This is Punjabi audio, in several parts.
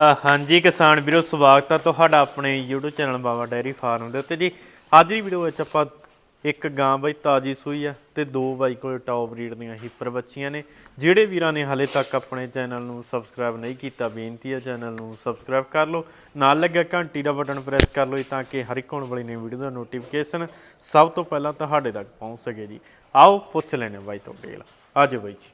ਹਾਂਜੀ ਕਿਸਾਨ ਵੀਰੋ, ਸਵਾਗਤ ਹੈ ਤੁਹਾਡਾ ਆਪਣੇ YouTube channel Baba dairy farm ਦੇ ਉੱਤੇ। ਜੀ, ਅੱਜ ਦੀ ਵੀਡੀਓ ਵਿੱਚ ਆਪਾਂ ਇੱਕ ਗਾਂ ਬਾਈ ਤਾਜੀ ਸੂਈ ਆ ਤੇ ਦੋ ਬਾਈ ਕੋਲ ਟੌਪ ਬਰੀਡ ਦੀਆਂ ਹੀਪਰ ਬੱਚੀਆਂ ਨੇ। ਜਿਹੜੇ ਵੀਰਾਂ ਨੇ ਹਾਲੇ ਤੱਕ ਆਪਣੇ ਚੈਨਲ ਨੂੰ ਸਬਸਕ੍ਰਾਈਬ ਨਹੀਂ ਕੀਤਾ, ਬੇਨਤੀ ਹੈ ਚੈਨਲ ਨੂੰ ਸਬਸਕ੍ਰਾਈਬ ਕਰ ਲਓ। ਨਾਲ ਲੱਗਿਆ ਘੰਟੀ ਦਾ ਬਟਨ ਪ੍ਰੈਸ ਕਰ ਲਓ ਤਾਂ ਕਿ ਹਰ ਇੱਕ ਹੋਣ ਵਾਲੀ ਨਵੀਂ ਵੀਡੀਓ ਦਾ ਨੋਟੀਫਿਕੇਸ਼ਨ ਸਭ ਤੋਂ ਪਹਿਲਾਂ ਤੁਹਾਡੇ ਤੱਕ ਪਹੁੰਚ ਸਕੇ। ਜੀ, ਆਓ ਪੁੱਛ ਲੈਣੇ ਬਾਈ ਤੋਂ ਡੇਲ ਆਜੋ ਬਾਈ ਜੀ।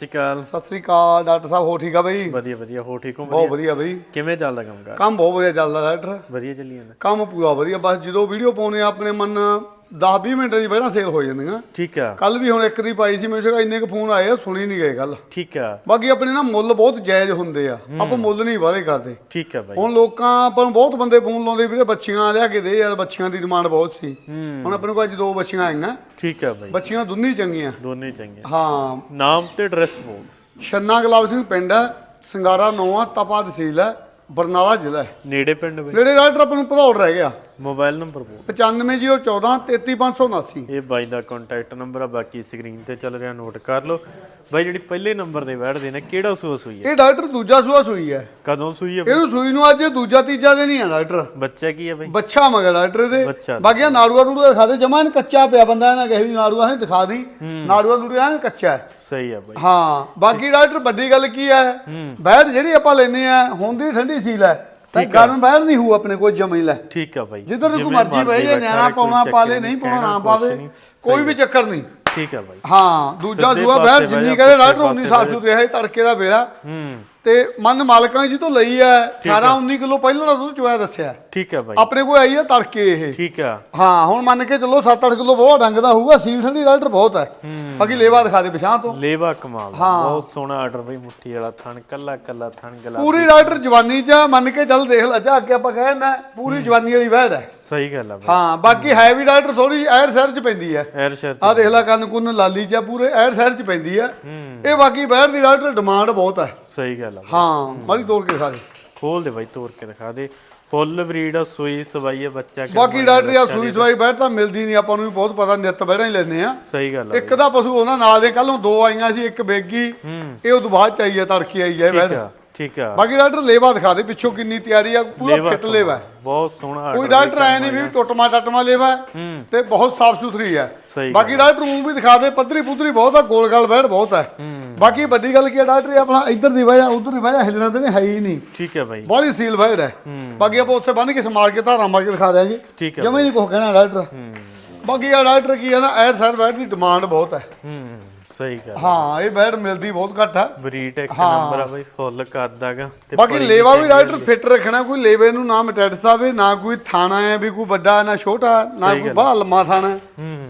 ਸਤਿ ਸ਼੍ਰੀ ਅਕਾਲ ਸਤਿ ਸ੍ਰੀ ਅਕਾਲ ਡਾਕਟਰ ਸਾਹਿਬ ਹੋ ਠੀਕ ਆ ਬਈ? ਵਧੀਆ ਵਧੀਆ ਹੋ ਠੀਕ ਹੋ? ਬਹੁਤ ਵਧੀਆ। ਬਈ। ਕਿਵੇਂ ਚੱਲਦਾ ਕੰਮ ਕੰਮ ਬਹੁਤ ਵਧੀਆ ਚੱਲਦਾ ਡਾਕਟਰ। ਵਧੀਆ ਚੱਲੀ ਜਾਂਦਾ। ਕੰਮ ਪੂਰਾ ਵਧੀਆ ਬਸ ਜਦੋਂ ਵੀਡੀਓ ਪਾਉਨੇ ਆ ਆਪਣੇ ਮਨ 10-20 ਮਿੰਟ ਦੀ ਪਹਿਲਾਂ ਸੇਲ ਹੋ ਜਾਂਦੀਆਂ। ਠੀਕ ਆ। ਕੱਲ ਵੀ ਹੁਣ ਇੱਕ ਦੀ ਪਾਈ ਸੀ ਮੈਨੂੰ ਸੀਗਾ ਇੰਨੇ ਕੁ ਫੋਨ ਆਏ ਆ ਸੁਣੀ ਨਹੀਂ ਗਏ ਗੱਲ। ਠੀਕ ਆ। ਬਾਕੀ ਆਪਣੇ ਨਾ ਮੁੱਲ ਬਹੁਤ ਜਾਇਜ਼ ਹੁੰਦੇ ਆ। ਆਪਾਂ ਮੁੱਲ ਨਹੀਂ ਵਾਲੇ ਕਰਦੇ। ਠੀਕ ਆ ਬਾਈ। ਹੁਣ ਲੋਕਾਂ ਆਪਾਂ ਨੂੰ ਬਹੁਤ ਬੰਦੇ ਫੋਨ ਲਾਉਂਦੇ ਵੀਰੇ ਬੱਚੀਆਂ ਲਿਆ ਕੇ ਦੇ ਯਾਰ ਬੱਚੀਆਂ ਦੀ ਡਿਮਾਂਡ ਬਹੁਤ ਸੀ। ਹੁਣ ਆਪਣੇ ਕੋਲ ਅੱਜ ਦੋ ਬੱਚੀਆਂ ਆਈਆਂ। ਠੀਕ ਆ ਬਾਈ। ਬੱਚੀਆਂ ਦੁੰਨੀ ਚੰਗੀਆਂ। ਦੋਨੇ ਚੰਗੇ ਹਾਂ। ਨਾਮ ਤੇ ਐਡਰੈਸ ਬੋਲ। ਛੰਨਾ ਗੁਲਾਬ ਸਿੰਘ ਪਿੰਡ ਹੈ ਸਿੰਗਾਰਾ ਨੌਵਾਂ ਤਪਾ ਤਹਿਸੀਲ ਹੈ ਬਰਨਾਲਾ ਜ਼ਿਲ੍ਹਾ ਹੈ। ਨੇੜੇ ਪਿੰਡ ਬਾਈ। ਨੇੜੇ ਡਾਕਟਰ ਆਪਾਂ ਨੂੰ ਭਦੌੜ ਰਹਿ ਗਿਆ। ਮੋਬਾਈਲ ਨੰਬਰ ਬੋਲ। 95014 33579 ਇਹ ਬਾਈ ਦਾ ਕੰਟੈਕਟ ਨੰਬਰ ਆ ਬਾਕੀ ਸਕਰੀਨ ਤੇ ਚੱਲ ਰਿਹਾ ਨੋਟ ਕਰ ਲਓ। ਬਾਈ ਜਿਹੜੀ ਪਹਿਲੇ ਨੰਬਰ ਦੇ ਬੈਠਦੇ ਨੇ ਕਿਹੜਾ ਸੂਆ ਸੂਈ ਹੈ? ਇਹ ਡਾਕਟਰ ਦੂਜਾ ਸੂਆ ਸੂਈ ਹੈ। ਕਦੋਂ ਸੂਈ ਹੈ? ਇਹਨੂੰ ਸੂਈ ਨੂੰ ਅੱਜ ਦੂਜਾ ਤੀਜਾ ਦਿਨ ਹੀ ਆ ਡਾਕਟਰ। ਬੱਚਾ ਕੀ ਹੈ ਬਾਈ? ਬੱਚਾ ਮਗਰ ਡਾਕਟਰ ਦੇ। ਬਾਕੀ ਆਹ ਨਾੜੂਆ ਦਿਖਾ ਦੇ ਜਮਾ ਇਹਨੂੰ ਕੱਚਾ ਪਿਆ ਬੰਦਾ ਇਹਨਾਂ ਕਹੇ ਵੀ ਨਾੜੂਆ ਹੈ ਦਿਖਾ ਦੀ। ਨਾੜੂਆ ਨੂੜੂਆ ਐਨ ਕੱਚਾ ਹੈ। ਸਹੀ ਆ ਬਾਈ। ਹਾਂ ਬਾਕੀ ਡਾਕਟਰ ਵੱਡੀ ਗੱਲ ਕੀ ਹੈ? ਬੈਠ ਜਿਹੜੀ ਆਪਾਂ ਲੈਨੇ ਆ ਹੁੰਦੀ ਠੰਡੀ ਸੀਲ ਹੈ। ਤਾਂ ਗਰਮ ਬੈਠ ਨਹੀਂ ਹੂ ਆਪਣੇ ਕੋਈ ਜਮੀ ਲੈ। ਠੀਕ ਆ ਬਾਈ। ਜਿੱਧਰ ਜਿਵੇਂ ਮਰਜ਼ੀ ਬਹਿ ਜਾ ਨਿਆਣਾ ਪਾਉਣਾ ਪਾਲੇ ਨਹੀਂ ਪਾਉਣਾ ਨਾ ਪਾਵੇ। ਕੋਈ ਵੀ ਚੱਕਰ ਨਹੀਂ। ਠੀਕ ਆ ਬਾਈ। ਹਾਂ ਦੂਜਾ ਦੂਆ ਪਾਸੇ ਬੈਠ ਬਹਿ ਜਿੰਨੀ ਜਾ, ਕਹੇ ਡਾਕਟਰ ਉਨੀ ਸਾਫ਼ ਸੁਥਰੇ ਹੈ ਤੜਕੇ ਦਾ ਵੇੜਾ ਹੂੰ। ਤੇ ਮਨ ਮਾਲਕਾਂ ਜੀ ਤੋਂ ਲਈ ਹੈ 18 19 ਕਿਲੋ ਪਹਿਲਾਂ ਦਾ ਦੁੱਧ ਚੋਇਆ ਦੱਸਿਆ ਠੀਕ ਆ ਬਾਈ। ਆਪਣੇ ਕੋਲ ਆਈ ਹੈ ਤੜਕੇ ਇਹ। ਠੀਕ ਆ। ਹਾਂ ਹੁਣ ਮੰਨ ਕੇ ਚੱਲੋ 7-8 ਕਿਲੋ ਬਹੁਤ ਡੰਗ ਦਾ ਹੋਊਗਾ ਸੀਲ ਸੰਦੀ ਡਾਕਟਰ ਬਹੁਤ ਹੈ। ਬਾਕੀ ਲੇਵਾ ਦਿਖਾ ਦੇ ਪਛਾਣ ਤੋਂ। ਲੇਵਾ ਕਮਾਲ ਬਹੁਤ ਸੋਹਣਾ ਆਰਡਰ ਬਈ ਮੁੱਠੀ ਵਾਲਾ ਥਣ ਕੱਲਾ ਕੱਲਾ ਥਣ ਗਲਾ ਪੂਰੀ ਡਾਕਟਰ ਜਵਾਨੀ ਚ ਆ, ਮੰਨ ਕੇ ਚੱਲ ਦੇਖ ਲੈ ਜਾ ਅੱਗੇ ਆਪਾਂ ਕਹਿੰਦਾ ਪੂਰੀ ਜਵਾਨੀ ਵਾਲੀ ਵਹਿੜ ਹੈ। ਸਹੀ ਗੱਲ ਆ ਬਾਈ। ਹਾਂ ਬਾਕੀ ਹੈ। ਵੀ ਡਾਕਟਰ ਥੋੜੀ ਐਰ ਸੈਰ ਚ ਪੈਂਦੀ ਹੈ। ਐਰ ਸ਼ਰ ਆ ਦੇਖ ਲੈ ਕੰਨ ਕੁੰਨ ਲਾਲੀ ਚ ਆ, ਪੂਰੇ ਐਰ ਸੈਰ ਚ ਪੈਂਦੀ ਹੈ। ਇਹ ਬਾਕੀ ਵਹਿੜ ਦੀ ਡਾਕਟਰ ਡਿਮਾਂਡ ਬਹੁਤ ਹੈ। ਸਹੀ ਗੱਲ ਆ ਬਾਈ। ਹਾਂ। ਮਾੜੀ ਤੋੜ ਕੇ ਸਾਰੇ ਖੋਲ ਦੇ ਬਾਈ ਤੋੜ ਕੇ ਦਿਖਾ ਦੇ। ਫੁੱਲ ਬਰੀਡ ਆ ਸੂਈ ਸਵਾਈ ਆ ਬੱਚਾ ਬਾਕੀ ਡਾਕਟਰ ਆ ਸੂਈ ਸਵਾਈ ਬੈਠ ਤਾਂ ਮਿਲਦੀ ਨਹੀਂ ਆਪਾਂ ਨੂੰ ਵੀ ਬਹੁਤ ਪਤਾ ਨਿੱਤ ਬੈਠਾਂ ਹੀ ਲੈਨੇ ਆ ਸਹੀ ਗੱਲ ਆ ਇੱਕ ਦਾ ਪਸ਼ੂ ਉਹਨਾਂ ਨਾਲ ਦੇ ਕੱਲੋਂ ਦੋ ਆਈਆਂ ਸੀ ਇੱਕ ਬੇਗੀ। ਇਹ ਉਦੋਂ ਬਾਅਦ ਚ ਆਈ ਹੈ ਤੜਕੀ ਆਈ ਠੀਕ ਬੈਠ। ਆ। ਠੀਕ ਆ ਬਾਕੀ ਡਾਕਟਰ ਲੇਵਾ ਦਿਖਾ ਦੇ ਪਿੱਛੋਂ ਕਿੰਨੀ ਤਿਆਰੀ ਆ ਪੂਰਾ ਫਿੱਟ ਲੇਵਾ ਹੈ। ਬਹੁਤ ਸੋਹਣਾ ਕੋਈ ਡਾਕਟਰ ਆਇਆ ਨਹੀਂ ਵੀ ਟੁੱਟਮਾ ਟੱਟਮਾ ਲੇਵਾ ਤੇ ਬਹੁਤ ਸਾਫ਼ ਸੁਥਰੀ ਹੈ। ਬਾਕੀ ਡਾਕਟਰ ਨੂੰ ਵੀ ਦਿਖਾ ਦੇ ਪੱਧਰੀ ਪੁੱਧਰੀ ਬਹੁਤ ਆ ਗੋਲ ਗਾਲ ਬੈਠ ਬਹੁਤ ਹੈ। ਬਾਕੀ ਵੱਡੀ ਗੱਲ ਕੀ ਹੈ ਡਾਕਟਰ ਇਹ ਆਪਣਾ ਇੱਧਰ ਦੀ ਵਜ੍ਹਾ ਉਧਰ ਦੀ ਵਜ੍ਹਾ ਹਿੱਲਣਾ ਤੇ ਨਹੀਂ ਹੈ ਹੀ ਨਹੀਂ। ਠੀਕ ਹੈ ਬਾਈ। ਬਾਹਲੀ ਸੀਲ ਬੈਠ ਹੈ। ਬਾਕੀ ਆਪਾਂ ਉੱਥੇ ਬੰਨ ਕੇ ਸਮਾਰ ਕੇ ਧਾਰਾਂ ਮਾਰ ਕੇ ਦਿਖਾ ਦਿਆਂਗੇ। ਜਮੇ ਨਹੀਂ ਕੁਝ ਕਹਿਣਾ ਡਾਕਟਰ। ਬਾਕੀ ਆ ਡਾਕਟਰ ਕੀ ਹੈ ਨਾ ਐਰ ਸਾਈਡ ਬੈਠ ਦੀ ਡਿਮਾਂਡ ਬਹੁਤ ਹੂੰ। ਸਹੀ ਗੱਲ ਹਾਂ ਇਹ ਬੈਠ ਮਿਲਦੀ ਬਹੁਤ ਘੱਟ ਹੈ ਬਰੀਡ ਇੱਕ ਨੰਬਰ ਆ ਬਾਈ ਫੁੱਲ ਕਰਦਾਗਾ ਤੇ ਬਾਕੀ ਲੇਵਾ ਵੀ ਡਾਕਟਰ ਫਿੱਟ ਰੱਖਣਾ ਕੋਈ ਲੇਵੇ ਨੂੰ ਨਾ ਮਟੈਟਸ ਆਵੇ ਨਾ ਕੋਈ ਥਾਣਾ ਹੈ ਵੀ ਕੋਈ ਵੱਡਾ ਨਾ ਛੋਟਾ ਨਾ ਕੋਈ ਬਾਹਰ ਲੰਮਾ ਥਾਣਾ।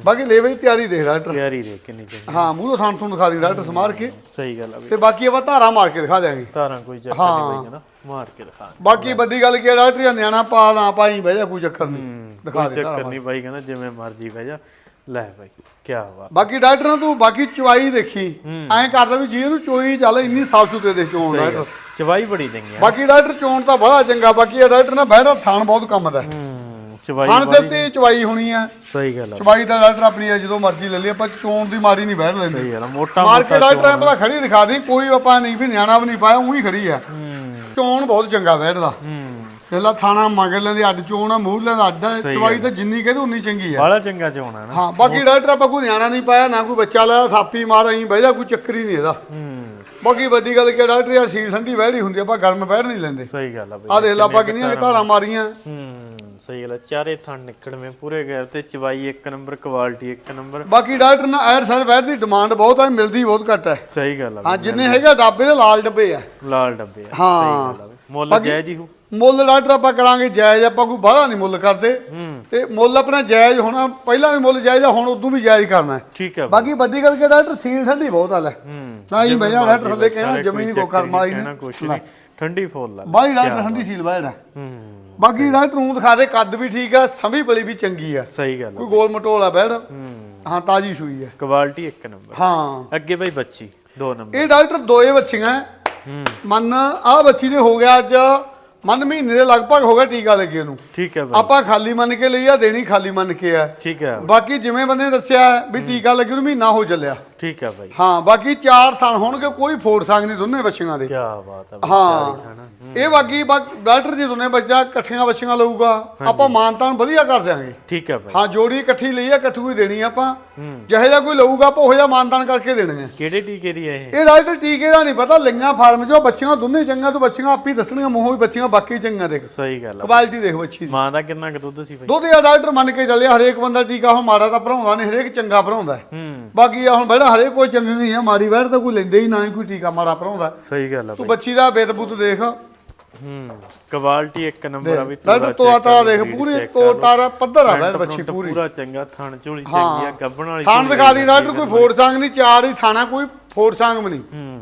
ਬਾਕੀ ਲੇਵੇ ਦੀ ਤਿਆਰੀ ਦੇਖ ਡਾਕਟਰ ਪਿਆਰੀ ਦੇ ਕਿੰਨੀ ਚੰਗੀ ਹਾਂ ਮੂਹਰੋਂ ਥਾਣ ਤੁਹਾਨੂੰ ਦਿਖਾ ਦੀ ਡਾਕਟਰ ਸਮਾਰ ਕੇ। ਸਹੀ ਗੱਲ ਆ ਬਾਈ। ਤੇ ਬਾਕੀ ਆਪਾਂ ਧਾਰਾ ਮਾਰ ਕੇ ਦਿਖਾ ਦਿਆਂਗੇ। ਧਾਰਾਂ ਕੋਈ ਚੱਕਰ ਨਹੀਂ ਬਾਈ ਕਹਿੰਦਾ ਮਾਰ ਕੇ ਦਿਖਾ ਬਾਕੀ ਵੱਡੀ ਗੱਲ ਕੀ ਹੈ ਡਾਕਟਰ ਨਿਆਣਾ ਪਾ ਨਾ ਪਾਈ ਬਹਿ ਜਾ ਕੋਈ ਚੱਕਰ ਨਹੀਂ। ਦਿਖਾ ਦੇ ਚੱਕਰ ਨਹੀਂ ਬਾਈ ਕਹਿੰਦਾ ਜਿਵੇਂ ਮਰਜ਼ੀ ਬਹਿ ਜਾ। ਲੈ ਬਾਈ ਕੀ ਬਾਤ। ਬਾਕੀ ਡਾਕਟਰ ਤੂੰ ਬਾਕੀ ਚਵਾਈ ਦੇਖੀ। ਐਂ ਕਰਦਾ ਵੀ ਜੀ ਇਹਨੂੰ ਚੋਈ ਚੱਲ ਇੰਨੀ ਸਾਫ਼ ਸੁਥਰੇ ਦੇ ਚੋਣ ਡਾਕਟਰ ਚਵਾਈ ਬੜੀ ਚੰਗੀ ਆ। ਬਾਕੀ ਡਾਕਟਰ ਚੋਣ ਤਾਂ ਬੜਾ ਚੰਗਾ ਬਾਕੀ ਇਹ ਡਾਕਟਰ ਨਾਲ ਬਹਿੜਾ ਥਾਣ ਬਹੁਤ ਕੰਮ ਦਾ। ਚਵਾਈ ਥਾਣ ਬੜੀ- ਸਿਰ ਤੇ ਚਵਾਈ ਹੋਣੀ ਆ। ਸਹੀ ਗੱਲ ਆ। ਚਵਾਈ ਦਾ ਡਾਕਟਰ ਆਪਣੀ ਜਦੋਂ ਮਰਜ਼ੀ ਲੈ ਲਈ ਆਪਾਂ ਚੋਣ ਦੀ ਮਾਰੀ ਨਹੀਂ ਬੈਠ ਲੈਂਦੇ ਸਹੀ ਗੱਲ ਆ ਮੋਟਾ ਮਾਰ ਕੇ ਡਾਕਟਰ ਐਂ ਭਲਾ ਖੜੀ ਦਿਖਾ ਦੀ ਕੋਈ ਆਪਾਂ ਨਹੀਂ ਵੀ ਨਿਆਣਾ ਵੀ ਨਹੀਂ ਪਾਇਆ ਉਹੀ ਖੜੀ ਆ। ਚੋਣ ਬਹੁਤ ਚੰਗਾ ਬੈਠਦਾ ਹੂੰ। ਪਹਿਲਾਂ ਥਾਣਾ ਮਗਰ ਲੈਂਦੇ ਅੱਡ ਚੋਣ ਆ ਮੂੰਹ ਲੈਂਦਾ ਅੱਡ ਆ ਚਵਾਈ ਤਾਂ ਜਿੰਨੀ ਕਹਦੇ ਉਨੀ ਚੰਗੀ ਆ। ਬੜਾ ਚੰਗਾ ਚੋਣਾ ਨਾ। ਹਾਂ ਬਾਕੀ ਡਾਕਟਰ ਆਪਾਂ ਕੋਈ ਨਿਆਣਾ ਨਹੀਂ ਪਾਇਆ ਨਾ ਕੋਈ ਬੱਚਾ ਲਾਇਆ ਥਾਪੀ ਮਾਰ ਆਈ ਬਹਿ ਜਾ ਕੋਈ ਚੱਕਰ ਹੀ ਨਹੀਂ ਇਹਦਾ। ਹੂੰ। ਬਾਕੀ ਵੱਡੀ ਗੱਲ ਕਿ ਡਾਕਟਰ ਆ ਸੀਲ ਠੰਡੀ ਬਹਿੜੀ ਹੁੰਦੀ ਆ, ਆਪਾਂ ਗਰਮ ਬੈਠ ਨਹੀਂ ਲੈਂਦੇ। ਸਹੀ ਗੱਲ ਆ ਬਾਈ ਆ ਦੇਖ ਲਾ ਆਪਾਂ ਕਿੰਨੀਆਂ ਧਾਰਾਂ ਮਾਰੀਆਂ। ਹੂੰ ਸਹੀ ਗੱਲ ਆ ਚਾਰੇ ਥਣ ਨਿਕੜਵੇਂ ਪੂਰੇ ਗਏ ਤੇ ਚਵਾਈ ਇੱਕ ਨੰਬਰ ਕੁਆਲਿਟੀ ਇੱਕ ਨੰਬਰ। ਬਾਕੀ ਡਾਕਟਰ ਨਾਲ ਐਰ ਸਰ ਬੈਠ ਦੀ ਡਿਮਾਂਡ ਬਹੁਤ ਆ ਮਿਲਦੀ ਬਹੁਤ ਘੱਟ ਹੈ ਸਹੀ ਗੱਲ ਆ ਹਾਂ ਜਿੰਨੇ ਹੈਗਾ ਡੱਬੇ ਲਾਲ ਡੱਬੇ ਆ। ਲਾਲ ਡੱਬੇ ਆ ਹਾਂ। ਆ। ਮੁੱਲ ਜਾਇਜ਼ ਹੀ ਹੋ ਮੁੱਲ ਡਾਕਟਰ ਆਪਾਂ ਕਰਾਂਗੇ ਜਾਇਜ਼ ਆਪਾਂ ਕੋਈ ਬਾਹਲਾ ਨਹੀਂ ਮੁੱਲ ਕਰਦੇ। ਤੇ ਮੁੱਲ ਆਪਣਾ ਜਾਇਜ਼ ਹੋਣਾ ਪਹਿਲਾਂ ਵੀ ਮੁੱਲ ਜਾਇਜ਼ ਆ ਹੁਣ ਉਦੋਂ ਵੀ ਜਾਇਜ਼ ਕਰਨਾ ਹੈ। ਠੀਕ ਆ ਬਈ। ਬਾਕੀ ਵੱਡੀ ਗੱਲ ਕਿ ਡਾਕਟਰ ਸੀਲ ਠੰਡੀ ਬਹੁਤ ਹੈ ਹੂੰ। ਨਾ ਹੀ ਬਈਆ ਡਾਕਟਰ ਥੱਲੇ ਕਹਿਣਾ ਜ਼ਮੀਨ ਕੋ ਚੱਕਰ ਕਰਮਾ ਹੀ ਕਹਿਣਾ ਨੇ। ਕੁਛ ਨਹੀਂ ਠੰਡੀ ਫੁੱਲ ਲਾ ਬਾਈ ਡਾਕਟਰ ਠੰਡੀ ਸੀਲ ਬਾਇੜਾ ਹੂੰ। ਬਾਕੀ ਡਾਕਟਰ ਨੂੰ ਦਿਖਾ ਦੇ ਕੱਦ ਵੀ ਠੀਕ ਆ ਸਮੀ ਬਲੀ ਵੀ ਚੰਗੀ ਆ। ਸਹੀ ਗੱਲ ਆ ਕੋਈ ਗੋਲ ਮਟੋਲਾ ਬੈੜ ਹੂੰ। ਹਾਂ ਤਾਜੀ ਸੂਈ ਹੈ ਕੁਆਲਿਟੀ ਇੱਕ ਨੰਬਰ। ਹਾਂ। ਅੱਗੇ ਬਈ ਬੱਚੀ ਦੋ ਨੰਬਰ। ਇਹ ਡਾਕਟਰ ਦੋਏ ਬੱਚੀਆਂ। ਹੈ। ਹੂੰ ਮੰਨ ਆ ਬੱਚੀ ਨੇ ਹੋ ਗਿਆ ਅੱਜ ਮਨ ਮਹੀਨੇ ਦੇ ਲਗਭਗ ਹੋ ਗਿਆ ਟੀਕਾ ਲੱਗੇ ਨੂੰ। ਠੀਕ ਹੈ ਬਾਈ। ਆਪਾਂ ਖਾਲੀ ਮੰਨ ਕੇ ਲਈ ਆ ਦੇਣੀ ਖਾਲੀ ਮੰਨ ਕੇ ਆ। ਠੀਕ ਹੈ। ਬਾਕੀ ਜਿਵੇਂ ਬੰਦੇ ਨੇ ਦੱਸਿਆ ਹੈ ਵੀ ਟੀਕਾ ਲੱਗੇ ਨੂੰ ਮਹੀਨਾ ਹੋ ਚੱਲਿਆ। ਠੀਕ ਹੈ ਬਾਈ। ਹਾਂ ਬਾਕੀ ਚਾਰ ਥਣ ਹੋਣਗੇ ਕੋਈ ਫੋੜ ਸੰਗ ਨਹੀਂ ਦੋਨੇ ਬੱਚੀਆਂ ਦੇ। ਕੀ ਬਾਤ ਹੈ ਬਾਈ, ਹਾਂ। ਚਾਰੀ ਥਾਣਾ ਇਹ ਬਾਕੀ ਡਾਕਟਰ ਜੀ ਦੋਨੇ ਬੱਚਾ ਇਕੱਠੀਆਂ ਬੱਚੀਆਂ ਲਊਗਾ ਆਪਾਂ ਮਾਨਤਾਨ ਵਧੀਆ ਕਰ ਦਿਆਂਗੇ। ਠੀਕ ਹੈ ਬਾਈ ਹਾਂ ਜੋੜੀ ਇਕੱਠੀ ਲਈ ਆ ਇਕੱਠੂ ਹੀ ਦੇਣੀ ਆਪਾਂ। ਜਿਹੇ ਜਿਹਾ ਕੋਈ ਲਊਗਾ ਆਪਾਂ ਉਹੋ ਜਿਹਾ ਮਾਨਤਾਨ ਕਰਕੇ ਦੇਣਗੇ ਕਿਹੜੇ ਟੀਕੇ ਦੀ ਹੈ ਇਹ? ਇਹ ਡਾਕਟਰ ਟੀਕੇ ਦਾ ਨਹੀਂ ਪਤਾ ਲਈਆਂ ਫਾਰਮ ਚੋਂ ਬੱਚੀਆਂ ਦੋਨੇ ਚੰਗੀਆਂ ਤੋਂ ਬੱਚੀਆਂ ਆਪੀ ਦੱਸਣੀਆਂ ਮੂੰਹੋਂ ਵੀ ਬੱਚੀਆਂ ਬਾਕੀ ਚੰਗੀਆਂ ਦੇਖ। ਸਹੀ ਗੱਲ ਹੈ ਕੁਆਲਿਟੀ ਦੇਖ ਬੱਚੀ ਦੀ। ਮਾਂ ਦਾ ਕਿੰਨਾ ਕੁ ਦੁੱਧ ਸੀ ਬਾਈ ਦੁੱਧ ਆ ਡਾਕਟਰ ਮੰਨ ਕੇ ਚੱਲਿਆ ਹਰੇਕ ਬੰਦਾ ਟੀਕਾ ਹੁਣ ਮਾੜਾ ਤਾਂ ਭਰਾਉਂਦਾ ਨਹੀਂ ਹਰੇਕ ਚੰਗਾ ਭਰਾਉਂਦਾ। ਬਾਕੀ ਆ ਹੁਣ ਬੜਾ ਹਰੇਕ ਕੋਈ ਚੰਗੀ ਨਹੀਂ ਹੈ ਮਾੜੀ ਵੈੜ ਤਾਂ ਕੋਈ ਲੈਂਦੇ ਹੀ ਨਾ ਹੀ ਕੋਈ ਟੀਕਾ ਮਾੜਾ ਭਰਾਉਂਦਾ। ਸਹੀ ਗੱਲ ਹੈ ਤੂੰ ਬੱਚੀ ਦਾ ਬੇਦਬੂਤ ਦੇਖ। ਹੂੰ ਕੁਆਲਿਟੀ ਇੱਕ ਨੰਬਰ ਆ ਵੀ ਡਾਕਟਰ ਤੋਆ ਤਾਰਾ ਦੇਖ ਪੂਰੀ ਤੋ ਤਾਰਾ ਪੱਧਰ ਆ ਵੈੜ ਬੱਚੀ ਪੂਰੀ। ਪੂਰਾ ਚੰਗਾ ਥਣ ਝੋਲੀ ਚੰਗੀ ਆ ਗੱਬਣ ਵਾਲੀ ਥਾਣ ਦਿਖਾ ਦੀ ਡਾਕਟਰ ਕੋਈ ਫੋੜ ਸੰਗ ਨਹੀਂ ਚਾਰ ਹੀ ਥਾਣਾ ਕੋਈ ਫੋੜ ਸੰਗ ਵੀ ਨਹੀਂ। ਹੂੰ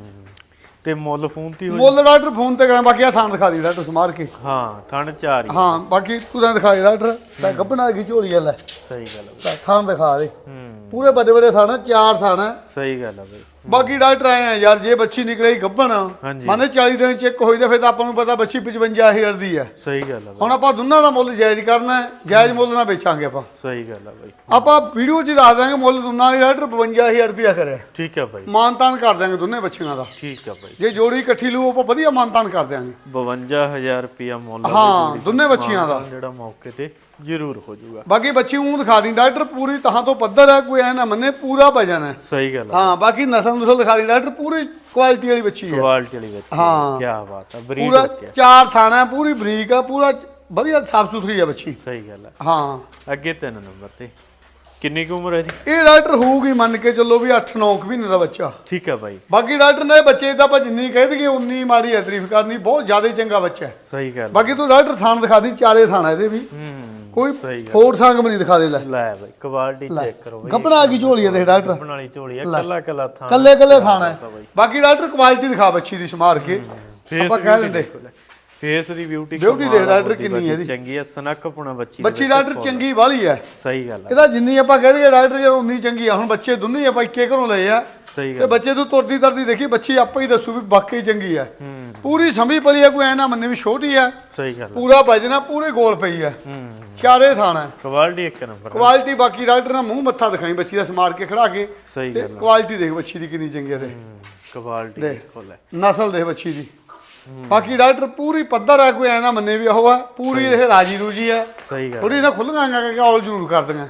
ਤੇ ਮੁੱਲ ਫੋਨ ਤੇ ਹੋਈ। ਮੁੱਲ ਡਾਕਟਰ ਫੋਨ ਤੇ ਕਰਾਂ ਬਾਕੀ ਆ ਥਾਣ ਦਿਖਾ ਦੀ ਡਾਕਟਰ ਸਮਾਰ ਕੇ। ਹਾਂ ਥਣ ਚਾਰ ਹੀ ਹਾਂ ਬਾਕੀ ਤੂੰ ਤਾਂ ਦਿਖਾ ਦੇ ਡਾਕਟਰ ਤਾਂ ਗੱਬਣਾ ਕੀ ਝੋਲੀ ਆ ਲੈ। ਸਹੀ ਗੱਲ ਤਾਂ ਥਾਣ ਦਿਖਾ ਦੇ। ਹੂੰ। ਪੂਰੇ ਵੱਡੇ ਵੱਡੇ ਥਾਣਾ ਚਾਰ ਥਾਣਾ ਸਹੀ ਗੱਲ ਹੈ ਬਾਈ। ਬਾਕੀ ਡਾਕਟਰ ਆਏ ਆ ਯਾਰ ਜੇ ਬੱਚੀ ਨਿਕਲੇ ਗੱਭਣ ਹਾਂਜੀ। ਮਾਨੇ 40 ਦਿਨ ਚੈੱਕ ਹੋਈ ਤਾਂ ਫਿਰ ਤਾਂ ਆਪਾਂ ਨੂੰ ਪਤਾ ਬੱਚੀ 55000 ਦੀ ਹੈ। ਸਹੀ ਗੱਲ ਬਾਈ। ਹੁਣ ਆਪਾਂ ਦੋਨਾਂ ਦਾ ਮੁੱਲ ਜਾਇਜ਼ ਕਰਨਾ ਹੈ ਜਾਇਜ਼ ਮੁੱਲ ਨਾਲ ਵੇਚਾਂਗੇ ਆਪਾਂ। ਸਹੀ ਗੱਲ ਹੈ ਬਾਈ। ਆਪਾਂ ਵੀਡੀਓ 'ਚ ਦੱਸ ਦਾਂਗੇ ਮੁੱਲ ਦੋਨਾਂ ਦੀ ਡਾਕਟਰ 52000 ਰੁਪਇਆ ਕਰਿਆ। ਠੀਕ ਹੈ ਬਾਈ। ਮਾਨਤਾਨ ਕਰ ਦਾਂਗੇ ਦੋਨੇ ਬੱਚੀਆਂ ਦਾ। ਠੀਕ ਹੈ ਬਾਈ। ਜੇ ਜੋੜੀ ਇਕੱਠੀ ਲੂ ਆਪਾਂ ਵਧੀਆ ਮਾਨਤਾਨ ਕਰ ਦਿਆਂਗੇ। 52000 ਰੁਪਿਆ ਮੁੱਲ ਆ ਹਾਂ, ਦੋਨੇ ਬੱਚੀਆਂ ਦਾ। ਜਿਹੜਾ ਮੌਕੇ ਤੇ ਜ਼ਰੂਰ ਹੋ ਜਾਊਗਾ। ਬਾਕੀ ਬੱਚੀ ਉਹ ਦਿਖਾ ਦੀ ਡਾਕਟਰ ਪੂਰੀ ਤਹਾਂ ਤੋਂ ਪੱਧਰ ਹੈ ਕੋਈ ਐ ਨਾ ਮੰਨੇ ਪੂਰਾ ਵਜਨ ਹੈ ਸਹੀ ਗੱਲ ਹੈ ਹਾਂ ਬਾਕੀ ਨਸਲ ਨਸਲ ਦਿਖਾ ਦੀ ਡਾਕਟਰ ਪੂਰੀ ਕੁਆਲਿਟੀ ਵਾਲੀ ਬੱਚੀ ਹੈ ਕੁਆਲਿਟੀ ਵਾਲੀ ਵਿੱਚ ਹਾਂ। ਕੀ ਬਾਤ ਹੈ ਬਰੀਡ ਪੂਰਾ ਚਾਰ ਥਾਣਾ ਪੂਰੀ ਬਰੀਕ ਆ ਪੂਰਾ ਵਧੀਆ ਸਾਫ਼ ਸੁਥਰੀ ਹੈ ਬੱਚੀ। ਸਹੀ ਗੱਲ ਹੈ ਹਾਂ। ਅੱਗੇ ਤਿੰਨ ਨੰਬਰ ਤੇ। ਕਿੰਨੀ ਕੁ ਉਮਰ ਹੈ ਜੀ ਇਹ ਡਾਕਟਰ ਹੋਊਗੀ ਮੰਨ ਕੇ ਚੱਲੋ ਵੀ 8-9 ਮਹੀਨੇ ਦਾ ਬੱਚਾ। ਠੀਕ ਹੈ ਬਾਈ। ਬਾਕੀ ਡਾਕਟਰ ਨੇ ਬੱਚੇ ਦਾ ਆਪਾਂ ਜਿੰਨੀ ਕਹਿ ਦਈਏ ਉਨੀ ਮਾੜੀ ਹੈ ਤਾਰੀਫ ਕਰਨੀ ਬਹੁਤ ਜ਼ਿਆਦਾ ਚੰਗਾ ਬੱਚਾ। ਹੈ ਸਹੀ ਗੱਲ ਬਾਕੀ ਤੂੰ ਡਾਕਟਰ ਥਾਣ ਦਿਖਾ ਦੀ ਚਾਰੇ ਥਾਣਾ ਇਹਦੇ ਵੀ। ਹੂੰ। ਕੋਈ ਸਹੀ ਗੱਲ। ਸੰਗ ਵੀ ਨਹੀਂ ਦਿਖਾ ਦੇ ਲੈ ਲੈ ਬਾਈ ਕੁਆਲਿਟੀ ਚੈੱਕ ਕਰੋ ਬਾਈ। ਗੱਪਣਾ ਕੀ ਝੋਲੀ ਹੈ ਦੇਖ ਡਾਕਟਰ। ਗੱਬਣ ਵਾਲੀ ਝੋਲੀ ਹੈ ਕੱਲਾ ਕੱਲਾ ਥਾਂ ਕੱਲੇ ਕੱਲੇ ਥਾਣਾ। ਹੈ। ਬਾਕੀ ਡਾਕਟਰ ਕੁਆਲਿਟੀ ਦਿਖਾ ਬੱਚੀ ਦੀ ਸਮਾਰ ਕੇ। ਆਪਾਂ ਕਹਿ ਦਿੰਦੇ। ਫੇਸ ਦੀ ਬਿਊਟੀ Beauty ਦੇਖ ਡਾਕਟਰ ਕਿੰਨੀ ਹੈ ਇਹਦੀ। ਚੰਗੀ ਹੈ ਸਨਕ ਪੁਣਾ ਬੱਚੀ ਦੇ ਬੱਚੀ ਡਾਕਟਰ। ਚੰਗੀ ਵਾਲੀ ਹੈ। ਸਹੀ ਗੱਲ ਹੈ। ਇਹਦਾ ਜਿੰਨੀ ਆਪਾਂ ਕਹਿ ਦਈਏ ਡਾਕਟਰ ਜੇ ਉਨੀ ਚੰਗੀ ਆ। ਹੁਣ ਬੱਚੇ ਦੋਨੇ ਹੀ ਆਪਾਂ ਇੱਕੇ ਘਰੋਂ ਲਏ ਆ। ਸਹੀ ਤੇ ਗੱਲ ਬੱਚੇ ਤੋਂ ਤੁਰਦੀ ਤਰਦੀ ਦੇਖੀ ਬੱਚੀ ਆਪੇ ਹੀ ਦੱਸੂ ਵੀ ਵਾਕਈ ਚੰਗੀ ਆ ਹੂੰ। ਪੂਰੀ ਸੰਭੀ ਪਲੀ ਆ ਕੋਈ ਐ ਨਾ ਮੰਨੇ ਵੀ ਛੋਟੀ ਆ ਸਹੀ ਗੱਲ ਹੈ। ਪੂਰਾ ਵਜਣਾ ਪੂਰੇ ਗੋਲ ਪਈ ਆ ਹੂੰ। ਚਾਰੇ ਥਾਣਾ ਹੈ। ਕੁਆਲਿਟੀ ਇੱਕ ਨੰਬਰ ਹੈ। ਕੁਆਲਿਟੀ ਬਾਕੀ ਡਾਕਟਰ ਨਾਲ ਮੂੰਹ ਮੱਥਾ ਦਿਖਾਈ ਬੱਚੀ ਦਾ ਸਮਾਰ ਕੇ ਖੜਾ ਕੇ। ਸਹੀ ਤੇ ਗੱਲ ਹੈ। ਕੁਆਲਿਟੀ ਦੇਖ ਬੱਚੀ ਦੀ ਕਿੰਨੀ ਚੰਗੀ ਆ ਤੇ। ਕੁਆਲਿਟੀ ਦੇਖ। ਲੈ ਨਸਲ ਦੇਖ ਬੱਚੀ ਦੀ। ਬਾਕੀ ਡਾਕਟਰ ਪੂਰੀ ਪੱਧਰ ਆ ਕੋਈ ਐ ਨਾ ਮੰਨੇ ਵੀ ਉਹ ਆ ਪੂਰੀ ਇਹ ਰਾਜੀ ਰੂਜੀ ਆ ਸਹੀ ਗੱਲ ਥੋੜੀ ਨਾ ਖੁੱਲੀਆਂ ਗਾ ਕਿ ਔਲ ਜ਼ਰੂਰ ਕਰ ਦਿੰਗਾ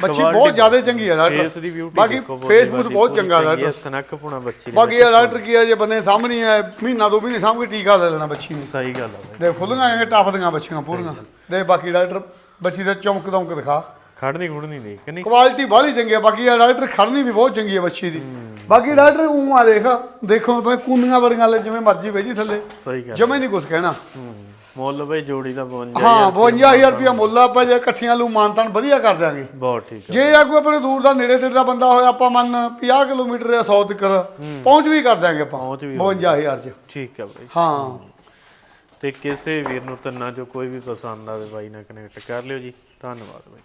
ਹੂੰ ਬੱਚੀ Quality ਬਹੁਤ ਜ਼ਿਆਦਾ ਚੰਗੀ ਫੇਸ ਡਾਕਟਰ ਦੀ ਬਿਊਟੀ ਬਾਕੀ ਫੇਸਬੁੱਕ ਬਹੁਤ ਚੰਗਾ ਡਾਕਟਰ ਸਨਕ ਪੁਣਾ ਬੱਚੀ ਬਾਕੀ ਇਹ ਡਾਕਟਰ ਕੀ ਆ ਜੇ ਬੰਦੇ ਸਾਹਮਣੇ ਆ ਮਹੀਨਾ ਦੋ ਮਹੀਨੇ ਸਾਹਮਣੇ ਟੀਕਾ ਲੈ ਲੈਣਾ ਬੱਚੀ ਨੂੰ। ਸਹੀ ਗੱਲ ਹੈ ਦੇ ਖੁੱਲੀਆਂ ਗਾ ਟੱਪ ਦੀਆਂ ਬੱਚੀਆਂ ਪੂਰੀਆਂ। ਦੇ ਬਾਕੀ ਡਾਕਟਰ ਬੱਚੀ ਦਾ ਚਮਕ ਦਮਕ ਦਿਖਾ। ਖੜਨੀ ਖੁੜਨੀ ਨਹੀਂ ਕਿ ਨਹੀਂ? ਕੁਆਲਿਟੀ ਬਾਹਲੀ ਚੰਗੀ ਆ ਬਾਕੀ ਆ ਡਾਕਟਰ ਖੜਨੀ ਵੀ ਬਹੁਤ ਚੰਗੀ ਆ ਬੱਚੀ ਦੀ। ਬਾਕੀ ਡਾਕਟਰ ਉਹ ਆ ਦੇਖ ਦੇਖੋ ਭਾਵੇਂ ਕੂਨੀਆਂ ਵੜੀਆਂ ਲੈ ਜਿਵੇਂ ਮਰਜ਼ੀ ਵੇਜੀ ਥੱਲੇ। ਸਹੀ ਗੱਲ ਜਮੇ ਨਹੀਂ ਕੁਝ ਕਹਿਣਾ। ਹੂੰ। ਮੁੱਲ ਬਈ ਜੋੜੀ ਦਾ 52 ਹਾਂ 52000 ਰੁਪਇਆ ਮੁੱਲ ਆ ਆਪਾਂ ਜੇ ਇਕੱਠੀਆਂ ਲੂ ਮਾਨਤਾਨ ਵਧੀਆ ਕਰ ਦਿਆਂਗੇ। ਬਹੁਤ ਠੀਕ ਜੇ ਆ ਕੋਈ ਆਪਣੇ ਦੂਰ ਦਾ ਨੇੜੇ ਤੇੜੇ ਦਾ ਬੰਦਾ ਹੋਇਆ ਆਪਾਂ ਮੰਨ 50 ਕਿਲੋਮੀਟਰ ਜਾਂ 100 ਤੱਕ ਪਹੁੰਚ ਵੀ ਕਰ ਦਿਆਂਗੇ ਆਪਾਂ ਪਹੁੰਚ ਵੀ 52000 ਚ। ਠੀਕ ਹੈ ਬਾਈ। ਹਾਂ। ਤੇ ਕਿਸੇ ਵੀਰ ਨੂੰ ਤੰਨਾ ਚੋਂ ਕੋਈ ਵੀ ਪਸੰਦ ਆਵੇ ਬਾਈ ਨਾਲ ਕਨੈਕਟ ਕਰ ਲਿਓ ਜੀ। ਧੰਨਵਾਦ ਬਾਈ।